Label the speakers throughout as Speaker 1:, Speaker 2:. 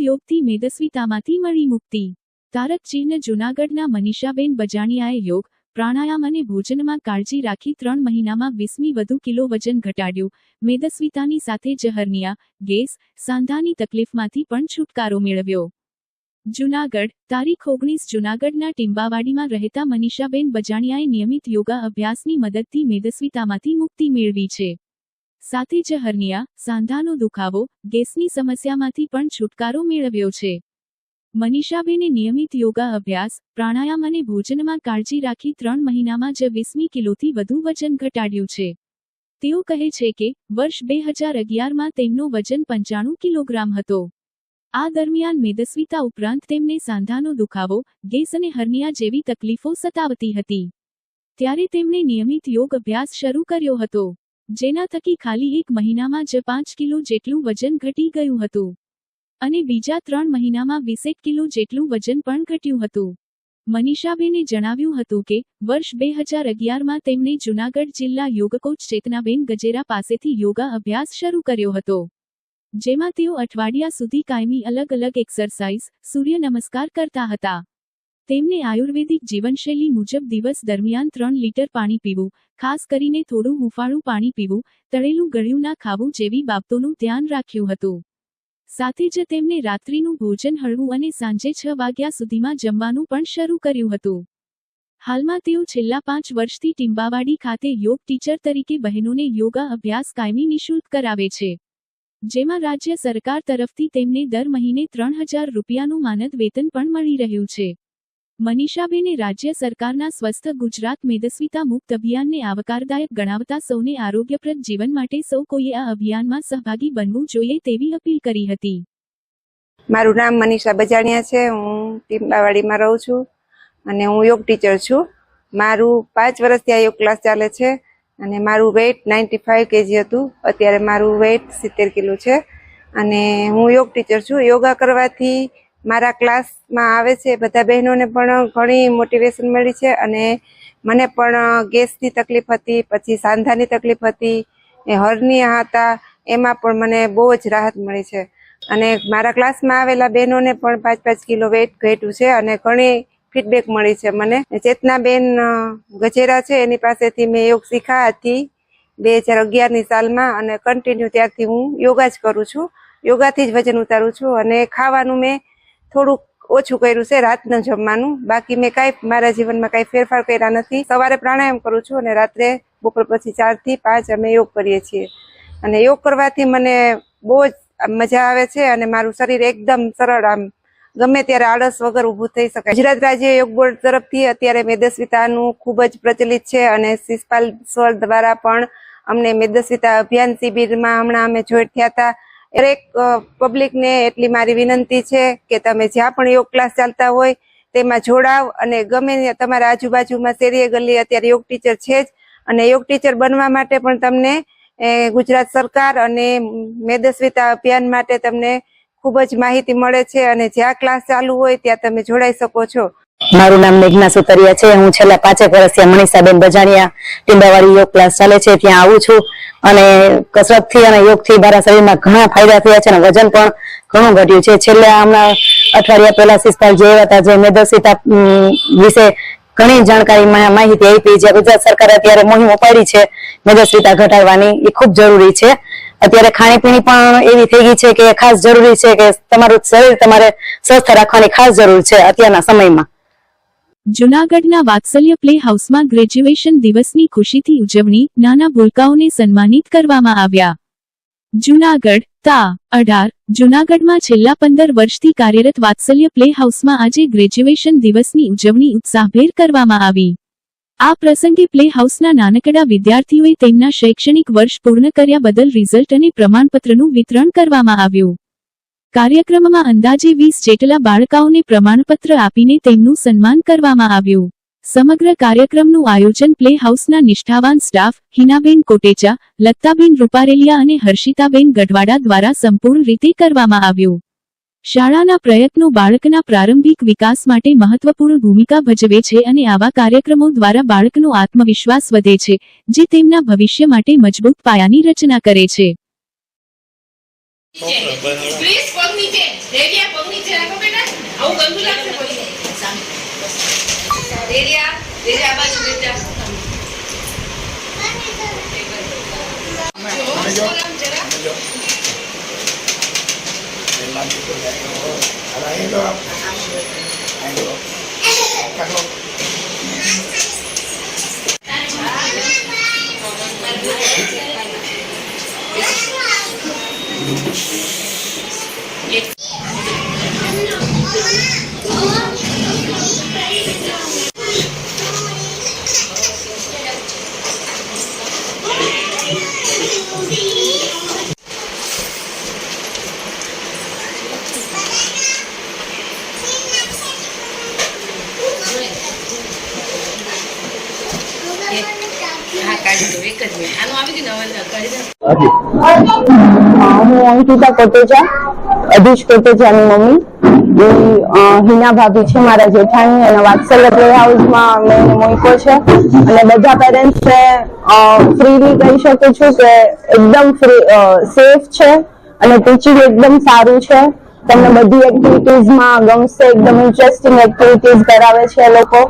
Speaker 1: યોગથી મેદસ્વીતામાંથી મળી મુક્તિ. તારક ચિહ્ન જૂનાગઢના મનીષાબેન બજાણિયાએ યોગ, પ્રાણાયામ અને ભોજનમાં કાળજી રાખી ત્રણ મહિનામાં વીસમી વધુ કિલો વજન ઘટાડ્યું. મેદસ્વીતાની સાથે જહર્નિયા ગેસ, સાંધાની તકલીફમાંથી પણ છુટકારો મેળવ્યો. જૂનાગઢ, તારીખ ઓગણીસ જૂનાગઢના ટીંબાવાડીમાં રહેતા મનીષાબેન બજાણિયાએ નિયમિત યોગા અભ્યાસની મદદથી મેદસ્વીતામાંથી મુક્તિ મેળવી છે. સાથે જ હર્નિયા, સાંધાનો દુખાવો, ગેસની સમસ્યામાંથી પણ છુટકારો મેળવ્યો છે. મનીષાબેને નિયમિત યોગા અભ્યાસ, પ્રાણાયામ અને ભોજનમાં કાળજી રાખી ત્રણ મહિનામાં જ વીસમી કિલોથી વધુ વજન ઘટાડ્યું છે. તેઓ કહે છે કે, વર્ષ બે હજાર અગિયારમાં તેમનું વજન પંચાણું કિલોગ્રામ હતો. આ દરમિયાન મેદસ્વીતા ઉપરાંત તેમને સાંધાનો દુખાવો, ગેસ અને હર્નિયા જેવી તકલીફો સતાવતી હતી. ત્યારે તેમણે નિયમિત યોગ અભ્યાસ શરૂ કર્યો હતો. જેના થકી ખાલી એક મહિનામાં જ પાંચ કિલો જેટલું વજન ઘટી ગયું હતું. અને બીજા ત્રણ મહિનામાં વીસેક કિલો જેટલું વજન પણ ઘટ્યું હતું. મનીષાબેને જણાવ્યું હતું કે, વર્ષ બે હજાર અગિયારમાં તેમણે જૂનાગઢ જિલ્લા યોગકોચ ચેતનાબેન ગજેરા પાસેથી યોગા અભ્યાસ શરૂ કર્યો હતો. જેમાં તેઓ અઠવાડિયા સુધી કાયમી અલગ અલગ એક્સરસાઇઝ, સૂર્ય નમસ્કાર કરતા હતા. તેમને આયુર્વેદિક જીવનશૈલી મુજબ દિવસ દરમિયાન ત્રણ લીટર પાણી પીવું, ખાસ કરીને થોડું હુંફાળું પાણી પીવું, તળેલું ગળ્યું ના ખાવું જેવી બાબતોનું ધ્યાન રાખ્યું હતું. સાથે જ તેમને રાત્રિનું ભોજન હળવું અને સાંજે છ વાગ્યા સુધીમાં જમવાનું પણ શરૂ કર્યું હતું. હાલમાં તેઓ છેલ્લા પાંચ વર્ષથી ટીંબાવાડી ખાતે યોગ ટીચર તરીકે બહેનોને યોગા અભ્યાસ કાયમી નિઃશુલ્ક કરાવે છે. જેમાં રાજ્ય સરકાર તરફથી તેમને દર મહિને ત્રણ હજાર રૂપિયાનું માનદ વેતન પણ મળી રહ્યું છે. મનીષાબેને રાજ્ય સરકારના સ્વસ્થ ગુજરાત મેદસ્વીતા મુક્ત અભિયાનને આવકારદાયક ગણાવતા સૌને આરોગ્યપ્રદ જીવન માટે સૌ કોઈએ આ અભિયાનમાં સહભાગી બનવું જોઈએ તેવી અપીલ કરી હતી.
Speaker 2: મારું નામ મનીષા બજાણિયા છે. હું ટીમ્બાવાડીમાં રહું છું અને હું યોગ ટીચર છું. મારું પાંચ વર્ષથી આ યોગ ક્લાસ ચાલે છે અને મારું વેઇટ નાઇન્ટી ફાઇવ કેજી હતું. અત્યારે મારું વેઇટ સિત્તેર કિલો છે અને હું યોગ ટીચર છું. યોગા કરવાથી મારા ક્લાસમાં આવે છે, બધા બહેનોને પણ ઘણી મોટિવેશન મળી છે અને મને પણ ગેસની તકલીફ હતી, પછી સાંધાની તકલીફ હતી, એ હરની હતા, એમાં પણ મને બહુ જ રાહત મળી છે. અને મારા ક્લાસમાં આવેલા બહેનોને પણ પાંચ પાંચ કિલો વેઇટ ઘટ્યું છે અને ઘણી ફીડબેક મળી છે મને. ચેતનાબેન બેન ગજેરા છે, એની પાસેથી મેં યોગ શીખા હતી બે હજાર અગિયારની સાલમાં અને કન્ટિન્યુ ત્યારથી હું યોગા જ કરું છું. યોગાથી જ વજન ઉતારું છું અને ખાવાનું મેં થોડુંક ઓછું કર્યું છે રાતનું જમવાનું. બાકી મેં કાંઈ મારા જીવનમાં કાંઈ ફેરફાર કર્યા નથી. સવારે પ્રાણાયામ કરું છું અને રાત્રે બપોર પછી ચારથી પાંચ અમે યોગ કરીએ છીએ. અને યોગ કરવાથી મને બહુ જ મજા આવે છે અને મારું શરીર એકદમ સરળ આમ. ગમે ત્યારે આળસ વગર ઊભું થઈ શકાય. ગુજરાત રાજ્ય યોગ બોર્ડ તરફથી અત્યારે મેદસ્વીતાનું ખૂબ જ પ્રચલિત છે અને શિષપાલ સ્વર દ્વારા પણ અમને મેદસ્વીતા અભિયાન શિબિરમાં હમણાં અમે જોઈન્ટ થયા હતા. દરેક પબ્લિકને એટલી મારી વિનંતી છે કે તમે જ્યાં પણ યોગ ક્લાસ ચાલતા હોય તેમાં જોડાવ અને ગમે તમારા આજુબાજુમાં શેરીએ ગલી અત્યારે યોગ ટીચર છે જ અને યોગ ટીચર બનવા માટે પણ તમને ગુજરાત સરકાર અને મેદસ્વીતા અભિયાન માટે તમને ખૂબ જ માહિતી મળે છે અને જ્યાં ક્લાસ ચાલુ હોય ત્યાં તમે જોડાઈ શકો છો.
Speaker 3: મારું નામ મેઘના સુતરિયા છે. હું છેલ્લા પાંચેક વર્ષથી મનીષાબેન બજાણિયા ટીંબાવાળી યોગ ક્લાસ ચાલે છે. ત્યાં આવું છું અને કસરતથી અને યોગથી મારા શરીરમાં ઘણા ફાયદા થયા છે અને વજન પણ ઘણું ઘટ્યું છે. છેલ્લા હમણાં અઠવાડિયા પહેલા શિષપાલ જે હતા, જે મેદસ્વીતા વિશે ઘણી જાણકારી માહિતી આપી. જે ગુજરાત સરકારે અત્યારે મોહિમ ઉપાડી છે મેદસ્વીતા ઘટાડવાની. એ ખૂબ જરૂરી છે. અત્યારે ખાણીપીણી પણ એવી થઈ ગઈ છે કે ખાસ જરૂરી છે કે તમારું શરીર તમારે સ્વસ્થ રાખવાની ખાસ જરૂર છે અત્યારના સમયમાં.
Speaker 1: જૂનાગઢના વાત્સલ્ય પ્લે હાઉસમાં ગ્રેજ્યુએશન દિવસની ખુશીથી ઉજવણી નાના ભૂલકાઓને સન્માનિત કરવામાં આવ્યા. જૂનાગઢ, તા, અઢાર, જૂનાગઢમાં છેલ્લા પંદર વર્ષથી કાર્યરત વાત્સલ્ય પ્લે હાઉસમાં આજે ગ્રેજ્યુએશન દિવસની ઉજવણી ઉત્સાહભેર કરવામાં આવી. આ પ્રસંગે પ્લે હાઉસના નાનકડા વિદ્યાર્થીઓએ તેમના શૈક્ષણિક વર્ષ પૂર્ણ કર્યા બદલ રિઝલ્ટ અને પ્રમાણપત્રનું વિતરણ કરવામાં આવ્યું. કાર્યક્રમમાં અંદાજે વીસ જેટલા બાળકાઓને પ્રમાણપત્ર આપીને તેમનું સન્માન કરવામાં આવ્યું. સમગ્ર કાર્યક્રમનું આયોજન પ્લે હાઉસના નિષ્ઠાવાન સ્ટાફ હિનાબેન કોટેચા લત્તાબેન રૂપારેલિયા અને હર્ષિતાબેન ગઢવાડા દ્વારા સંપૂર્ણ રીતે કરવામાં આવ્યું. શાળાના પ્રયત્નો બાળકના પ્રારંભિક વિકાસ માટે મહત્વપૂર્ણ ભૂમિકા ભજવે છે અને આવા કાર્યક્રમો દ્વારા બાળકનો આત્મવિશ્વાસ વધે છે, જે તેમના ભવિષ્ય માટે મજબૂત પાયાની રચના કરે છે.
Speaker 4: પ્લીઝ પગ નીચે રેડિયા પગ નીચે રાખો બેટા. આવું ગંદુ લાગશે પડીને રેડિયા રેડિયા બાજુ રેડિયા જો, આમ Thank
Speaker 5: you. હા અંકિતા કોટેચા અધીશ કોટેચાની મમ્મી. એ હિના ભાભી છે મારા જેઠાણી અને વાત્સલ્ય પ્લે મેં મોઈકો છે અને બધા પેરેન્ટ્સને ફ્રીલી કહી શકું છું કે એકદમ ફ્રી સેફ છે અને ટીચિંગ એકદમ સારું છે. તમને બધી એક્ટિવિટીઝમાં ગમશે, એકદમ ઇન્ટરેસ્ટિંગ એક્ટિવિટીઝ કરાવે છે એ લોકો.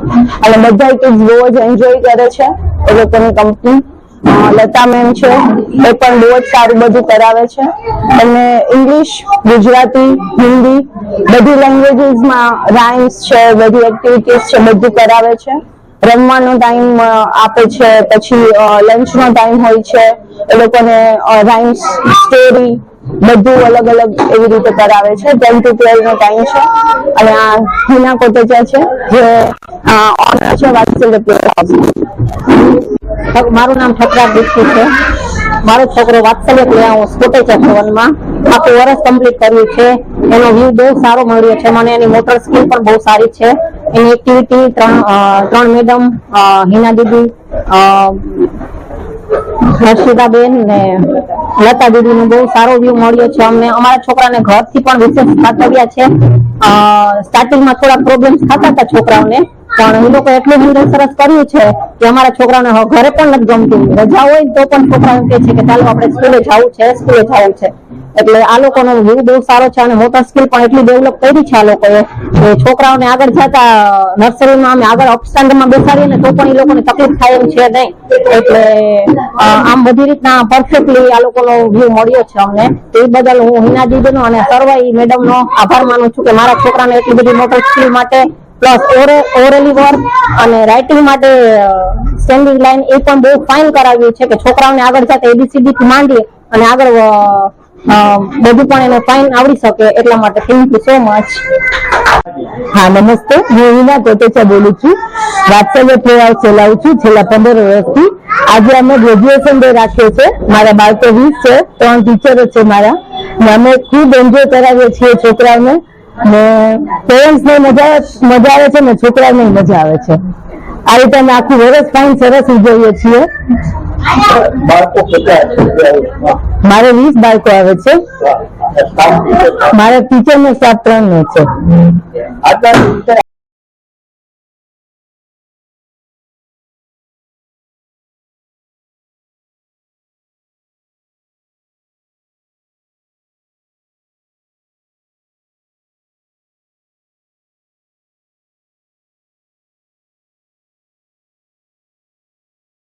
Speaker 5: અને બધા કિડ્સ બહુ જ એન્જોય કરે છે એ લોકોની કંપની લતા મેમ છે, એ પણ બહુ જ સારું બધું કરાવે છે. અને ઇંગ્લિશ ગુજરાતી, હિન્દી, બધી લેંગ્વેજીસમાં રાઇમ્સ છે, બધી એક્ટિવિટીઝ છે, બધું કરાવે છે. રમવાનો ટાઈમ આપે છે, પછી લંચનો ટાઈમ હોય છે, એ લોકોને રાઇમ્સ સ્ટોરી બધું અલગ અલગ એવી રીતે કરાવે છે. ટેન ટુ ટ્વેલ્વ નો ટાઈમ છે. અને આ હિના કોટેચા છે, જે ઓનર છે. વાત્સલ્ય પ્લે મારું નામ ઠકરા દીક્ષિત છે. મારો છોકરો વાત્સલ્ય પ્લે હાઉસ કોટેચા ભવનમાં આખું વર્ષ કમ્પ્લીટ કર્યું છે. એનો વ્યૂ બહુ સારો મળ્યો છે. મને એની મોટર સ્કીલ પણ બહુ સારી છે. એની એક્ટિવિટી ત્રણ ત્રણ મેડમ હિના દીદી હર્ષિતાબેન ને લતા દીદીનો બહુ સારો વ્યૂ મળ્યો છે. અમને અમારા છોકરાને ઘરથી પણ વિશેષ ખાતવ્યા છે. સ્ટાર્ટિંગમાં થોડા પ્રોબ્લેમ થતા હતા છોકરાઓને, પણ એ લોકો એટલું હેન્ડલ સરસ કર્યું છે કે અમારા છોકરાઓને હવે ઘરે પણ નથી ગમતું. રજા હોય તો પણ છોકરાઓ કે છે કે ચાલો આપણે સ્કૂલે જવું છે સ્કૂલે જવું છે. એટલે આ લોકોનો વ્યૂ બહુ સારો છે અને મોટર સ્કિલ પણ એટલી ડેવલપ કરી છે આ લોકોએ. કે છોકરાઓને આગળ જતા નર્સરીમાં અમે આગળ અપસ્ટાન્ડમાં બેસાડીએ તો પણ એ લોકોને તકલીફ થાય એમ છે નહીં. એટલે આમ બધી રીતના પરફેક્ટલી આ લોકોનો વ્યૂ મળ્યો છે અમને. તો એ બદલ હું હિના દીદીનો અને સર્વાઈ મેડમનો આભાર માનું છું કે મારા છોકરાને એટલી બધી મોટર સ્કિલ માટે પ્લસ ઓરેલી વર્ક અને રાઇટિંગ માટે સ્ટેન્ડિંગ લાઈન એ પણ બહુ ફાઇન કરાવ્યું છે કે છોકરાઓને આગળ જતા એબીસીડી થી માંડી અને આગળ બધું પણ એને ફાઇન આવડી શકે એટલા માટે થેન્ક યુ સો મચ હા, નમસ્તે. હું હિના કોટેચા બોલું છું. વાત્સલ્ય ફેરાવ ચલાવું છું છેલ્લા પંદર વર્ષથી. આજે અમે ગ્રેજ્યુએશન ડે રાખ્યો છે. મારા બાળકો વીસ છે, ત્રણ ટીચરો છે મારા. ને અમે ખૂબ એન્જોય કરાવીએ છીએ છોકરાઓને. ને પેરેન્ટ્સ ને મજા મજા આવે છે ને છોકરાઓને મજા આવે છે. આ રીતે અમે આખું વર્ષ ફાઇન સરસ ઉજવીએ છીએ. મારે વીસ બાળકો આવે છે. મારા ટીચર નો સ્ટાફ ત્રણ નો છે.